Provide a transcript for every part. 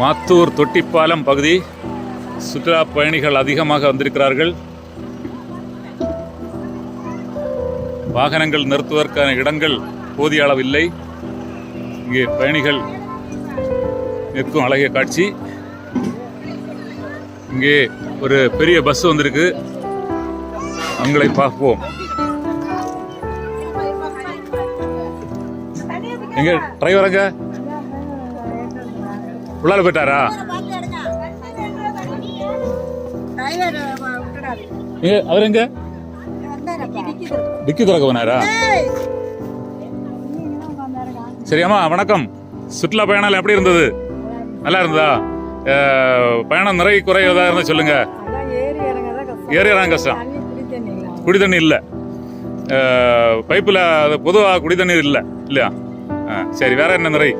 மாத்தூர் தொட்டிப்பாலம் பகுதி சுற்றுலா பயணிகள் அதிகமாக வந்திருக்கிறார்கள். வாகனங்கள் நிறுத்துவதற்கான இடங்கள் போதிய அளவு இல்லை இங்கே பயணிகள் நிற்கும் அழகிய காட்சி. இங்கே ஒரு பெரிய பஸ் வந்திருக்கு. அவங்களை பார்ப்போம். எங்க டிரைவர் உள்ளால போயிட்டாரா? அவர் எங்க? டிக்கி திறக்க போனாரா? சரி அம்மா வணக்கம். சுற்றுலா பயணம் எப்படி இருந்தது? நல்லா இருந்ததா? பயணம் நிறை குறை ஏதாவது இருந்தால் சொல்லுங்க. அதான் ஏறி இறங்க கஷ்டம். குடி தண்ணி இல்லை. பைப்பில் அது பொதுவாக குடி தண்ணீர் இல்லை. இல்லையா? ஆ, சரி வேற என்ன நிறை?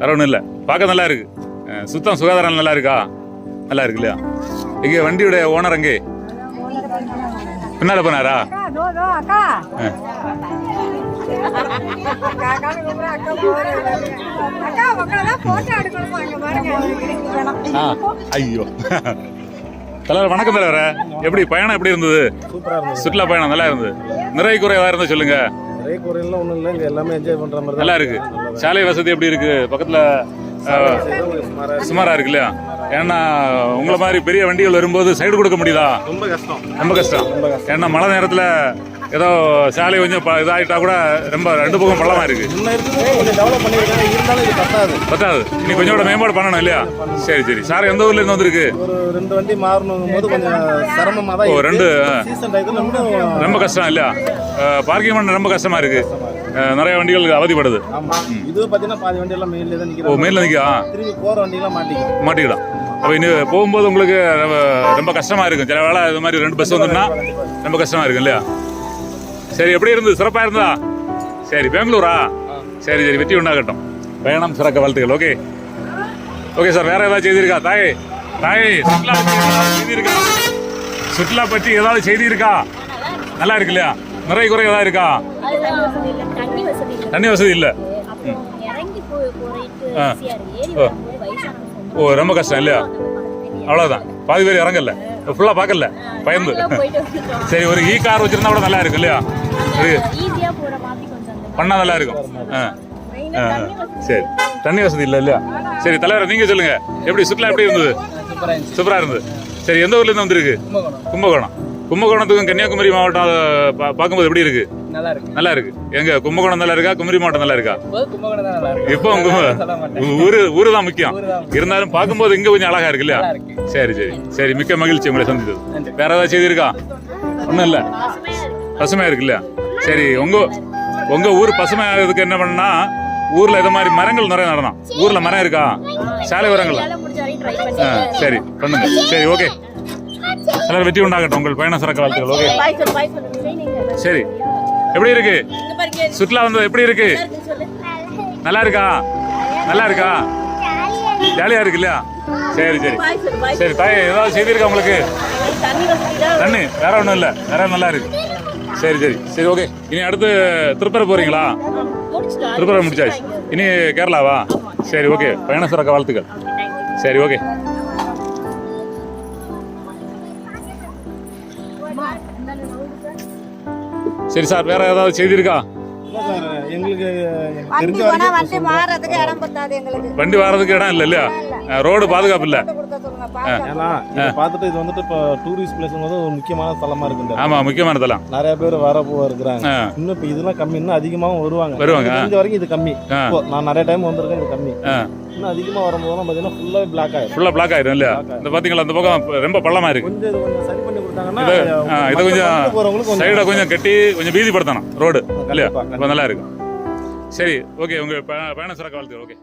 வேற ஒன்றும் இல்லை. பார்க்க நல்லா இருக்கு. சுத்தம் சுகாதாரம் நல்லா இருக்கா? நல்லா இருக்கு இல்லையா? எங்கே வண்டியுடைய ஓனர் எங்கே? பின்னால போனாரா? அங்க ஐயோ. தலைவர் வணக்கம் தலைவர. எப்படி பயணம் எப்படி இருந்தது? சுற்றுலா பயணம் நல்லா இருந்தது. நிறை குறைவா இருந்தா சொல்லுங்க. நிறைய குறையெல்லாம் ஒண்ணும் இல்லை இங்க எல்லாமே என்ஜாய் பண்ற மாதிரி நல்லா இருக்கு. சாலை வசதி எப்படி இருக்கு? பக்கத்துல ஆ, சுமாரா இருக்கு. சுமாரா இருக்கு இல்லையா? ஏன்னா உங்களை மாதிரி பெரிய வண்டிகள் வரும்போது சைடு கொடுக்க முடியுதா? ரொம்ப கஷ்டம். ரொம்ப கஷ்டம். ஏன்னா மழை நேரத்துல ஏதோ சாலை கொஞ்சம் இதாகிட்டா கூட ரொம்ப ரெண்டு பக்கம் பள்ளமா இருக்கு. இருக்குது கொஞ்சம் பத்தாது. நீ கொஞ்சம் கூட மேம்பாடு பண்ணணும் இல்லையா? சரி சரி. சார் எந்த ஊர்ல இருந்து வந்திருக்கு? ரெண்டு வண்டி மாறணும் போது கொஞ்சம் சிரமமா தான் ஓ, ரெண்டு, ரொம்ப கஷ்டம் இல்லையா? பார்க்கிங் பண்ண ரொம்ப கஷ்டமா இருக்கு. நிறைய வண்டிகள் அவதிப்படுது. இது பாத்தீங்கன்னா பாதி வண்டி எல்லாம் மெயின்ல தான் ஓ நிக்கிறாங்க மேல நிற்கா திரும்பி போற மாட்டிக்கிடும் அப்போ இன்னும் போகும்போது உங்களுக்கு ரொம்ப- ரொம்ப கஷ்டமா இருக்கும். சில வேலை இது மாதிரி ரெண்டு பஸ் வந்துன்னா ரொம்ப கஷ்டமா இருக்கும் இல்லையா? சரி எப்படி இருந்தது? சிறப்பா இருந்தா சரி பெங்களூரா? சரி சரி வெற்றி உண்டாகட்டும். பயணம் சிறக்க வாழ்த்துக்கள். ஓகே ஓகே சார் வேற ஏதாவது செய்தி இருக்கா தாய் தாய் சுற்றுலா செய்தி இருக்கா சுற்றுலா பற்றி ஏதாவது செய்தி இருக்கா நல்லா இருக்கு இல்லையா? நிறைய குறை ஏதாவது இருக்கா? தண்ணி வசதி இல்லை. ஓ ரொம்ப கஷ்டம் இல்லையா? அவ்வளோதான் பாதி பேர் இறங்கல. ஃபுல்லாக பார்க்கல. பயந்து. சரி ஒரு ஈ கார் வச்சிருந்தா கூட நல்லா இருக்கும் இல்லையா? சரி. ஈஸியா போற மாதிரி கொஞ்சம் அந்த பண்ணா நல்லா இருக்கும். ஆ. ஆ, சரி. தண்ணி வசதி இல்லை இல்லையா? சரி தலைவர் நீங்க சொல்லுங்க. எப்படி சுற்றுலா எப்படி இருந்தது? சூப்பரா இருந்தது. சரி எந்த ஊர்ல இருந்து வந்திருக்கு? கும்பகோணம். கும்பகோணத்துக்கும் கன்னியாகுமரி மாவட்டம் பார்க்கும்போது எப்படி இருக்கு? நல்லா இருக்கு? நல்லா இருக்கு? எங்க கும்பகோணம் நல்லா இருக்கா. குமரி மாவட்டம் நல்லா இருக்கா இப்போ ஊரு ஊரு தான் முக்கியம். இருந்தாலும் பார்க்கும்போது இங்க கொஞ்சம் அழகா இருக்கு இல்லையா? சரி சரி. சரி மிக்க மகிழ்ச்சி உங்களை சந்தித்தது. வேற ஏதாவது செய்தி இருக்கா? ஒன்றும் இல்லை. பசுமையா இருக்கு இல்லையா? சரி உங்க உங்க ஊர் பசுமையாகிறதுக்கு என்ன பண்ணா ஊர்ல இது மாதிரி மரங்கள் நிறைய நடணும். ஊர்ல மரம் இருக்கா? சாலை உரங்கள் சரி பண்ணுங்க. சரி ஓகே. எல்லாரும் வெற்றி உண்டாகட்டும். உங்கள் பயண சிறக்க வாழ்த்துக்கள். ஓகே. சரி. எப்படி இருக்கு? சுற்றுலா வந்தது எப்படி இருக்கு? நல்லா இருக்கா? நல்லா இருக்கா? ஜாலியா இருக்கு இல்லையா? சரி சரி. சரி தாய் ஏதாவது செய்தி இருக்கா உங்களுக்கு தண்ணி வேற ஒன்றும் இல்லை. வேற நல்லா இருக்கு. சரி சரி. சரி ஓகே இனி அடுத்து திருப்பர போறீங்களா? திருப்பரம் முடிச்சாச்சு. இனி கேரளாவா? சரி ஓகே பயண சிறக்க வாழ்த்துக்கள். சரி ஓகே சரி சார் வேற ஏதாவது செய்தி இருக்கா இல்ல சார் எங்களுக்கு எனக்கு வண்டி வர்றதுக்கு இடம் இல்லை இல்லையா? ரோடு பாதுகாப்பு இல்லை. பார்த்துட்டு இது வந்துட்டு இப்போ டூரிஸ்ட் பிளேஸ் ஒரு முக்கியமான ஸ்தலமா இருக்கு இந்த ஆமா முக்கியமானதெல்லாம் நிறைய பேர் வர போக இருக்கிறாங்க. இன்னும் இப்போ இதெல்லாம் கம்மி இன்னும் அதிகமாகவும் வருவாங்க. வருவாங்க. தெரிஞ்ச வரைக்கும் இது கம்மி. நான் நிறைய டைம் வந்திருக்கேன் இது கம்மி. இன்னும் அதிகமாக வரும்போதெல்லாம் பார்த்தீங்கன்னா ஃபுல்லாகவே பிளாக் ஆயிடும் ஃபுல்லா பிளாக் ஆயிரும் இல்லையா? இந்த பாத்தீங்களா இந்த பக்கம் ரொம்ப பள்ளமா இருக்கு. கொடுத்தாங்கன்னா இது கொஞ்சம் சைடை கொஞ்சம் கட்டி கொஞ்சம் வீதிப்படுத்தணும் ரோடு இல்லையா? நல்லா இருக்கும். சரி ஓகே உங்க பயண சிறக்க வாழ்த்துக்கள் ஓகே.